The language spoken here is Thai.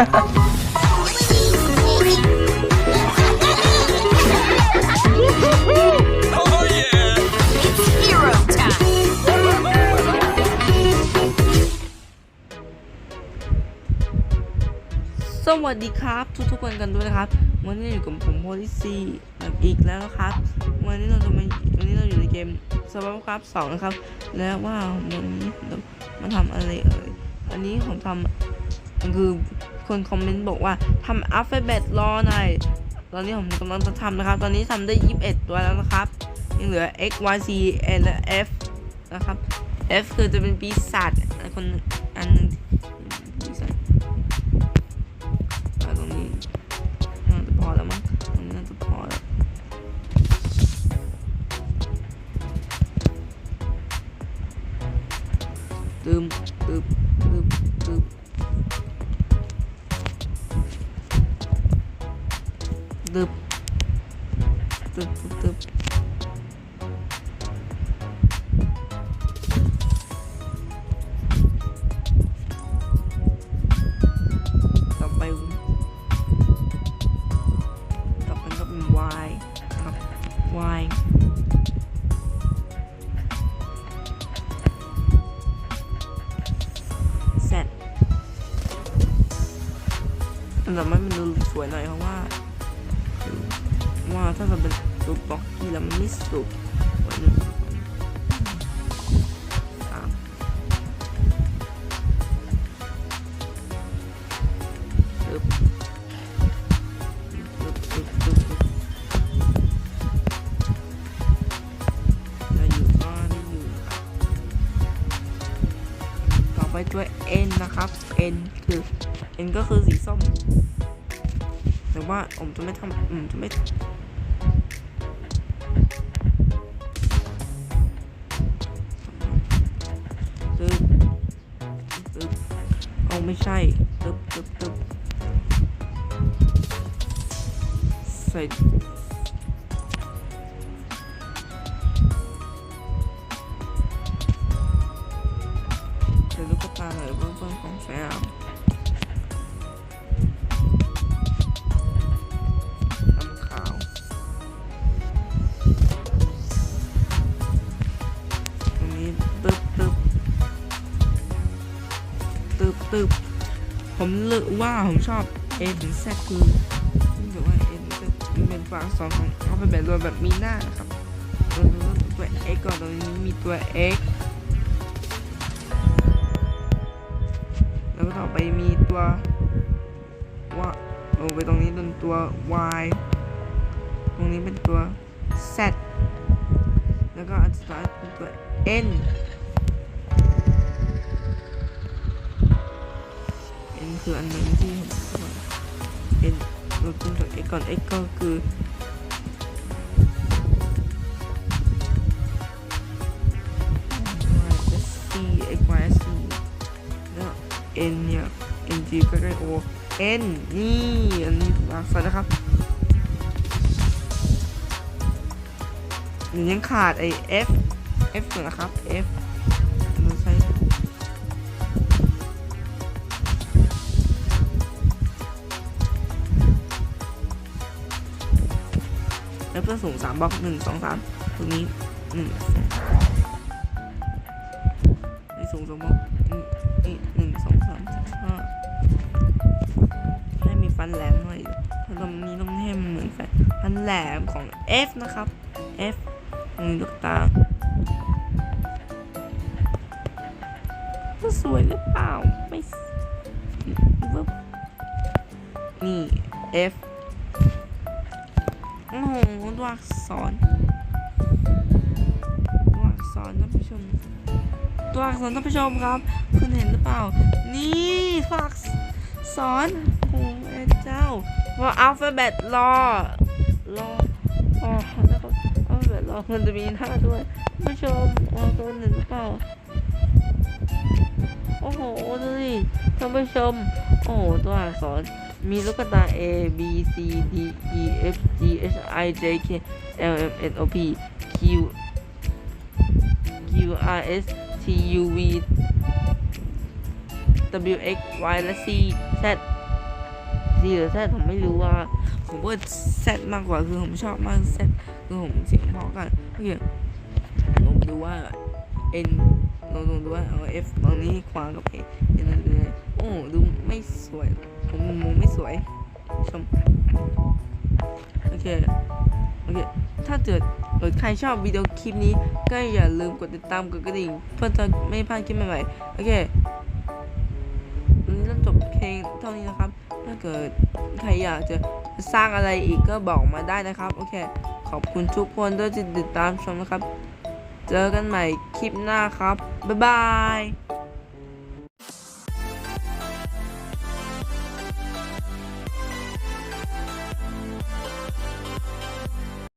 สวัสดีครับทุกทุกๆคนกันด้วยนะครับ วันนี้อยู่กับผมโพลิซีอีกแล้วครับ วันนี้เราจะมาวันนี้เราอยู่ในเกม s u r v i v a l Craft 2นะครับ แล้วว่าวันนี้มาทำอะไรเอ่ยอันนี้ผมทำคือ คนคอมเมนต์บอกว่าทำ Alphabet รอหน่อยตอนนี้ผมกำลังจะทำนะครับ ตอนนี้ทำได้ 21 ตัวแล้วนะครับ ยังเหลือ x y c n และ f นะครับ f คือจะเป็นปีศาจคนอันหนึงที่เป็นปีศาจอ่าตรงนี้น่าจะพอแล้วมั้งตรงนี้น่าจะพอแล้วตึมตึบตึบตึบ ตึบตึบตึบตึบต่อไปต่อไปก็เป็น y นะครับ y แซดอันดับมันดูสวยหน่อยเพราะว่า ว่าถ้าเราเป็นตัวบล็อกกี้แล้วมันไม่สุกสวยหนึ่งสามตึบตึ๊บตึ๊บตึ๊บตึ๊บได้อยู่ก็ได้อยู่ครับต่อไปตัว N นะครับ N คือ N ก็คือสีส้ม แต่ว่าผมจะไม่ทำผมจะไม่ตึ๊บตึ๊บเอาไม่ใช่ตึ๊บตึ๊บตึ๊บใส่ ตึ๊บตึ๊บผมเลือกว่าผมชอบ A ถึง Z คือรู้สึกว่า A ถึง Z มันเป็นตัวอักษรของเขาเป็นแบบตัวแบบมีหน้านะครับตัวตัว X ก่อนตรงนี้มีตัว X แล้วก็ต่อไปมีตัวว่าลงไปตรงนี้เป็นตัว Y ตรงนี้เป็นตัว Z แล้วก็อันสุดท้ายเป็นตัว N คืออันนั้นที่ผมบอก n ลบจากเอ็กก่อนเอ็กก็คือเอ็นเนี่ยเอ็นจีก็ได้โอเอ็นนี่อันนี้ถูกแล้วสวัสครับยังขาดไอเอฟเอฟนะครับเอฟ แล้วเพื่อสูงสามบล็อกหนึ่งสองสามตรงนี้หนึ่งนี่สูงสองบล็อกนี่หนึ่งสองสามห้าให้มีฟันแหลมหน่อยแล้วตรงนี้ต้องให้มันเหมือนฟันฟันแหลมของ F นะครับ F ตรงนี้ลูกตาจะสวยหรือเปล่าไม่สวึบนี่ F โอ้โหตัวอักษรตัวอักษรท่านผู้ชม ตัวอักษรท่านผู้ชมครับ คุณเห็นหรือเปล่า นี่ตัวอักษรโอ้แม่เจ้าว่าอัลฟาเบตรอรอพอแล้วก็อัลฟาเบตรอมันจะมีหน้าด้วยท่านผู้ชมมองตัวเห็นหรือเปล่าโอ้โหดูดิท่านผู้ชม โอ้โหตัวอักษร มีลูกตา A B C D E F G H I J K L M N O P Q Q R S T U V W X Y และ C Z C หรือ Z ผมไม่รู้ว่า ผมว่า Z มากกว่าคือผมชอบมาก Z คือผมเสียงเพราะกันโอเคผมดูว่า N ลองดูว่าเอา F ตรงนี้ขวางกับ A เดี๋ยวเราดู โอ้ดูไม่สวยผมมุมไม่สวยชมโอเคโอเคถ้าเกิดเใครชอบวิดีโอคลิปนี้ ก็อย่าลืมกดติดตามกดกระดิ่งเพื่อจะไม่พลาดคลิปใหม่ๆโอเคนนี้เรจบเพลงเท่านี้นะครับ ถ้าเกิดใครอยากจะสร้างอะไรอีกก็บอกมาได้นะครับ โอเค ขอบคุณทุกคนด้วยที่ติดตามชมนะครับ เจอกันใหม่คลิปหน้าครับ บ๊ายบาย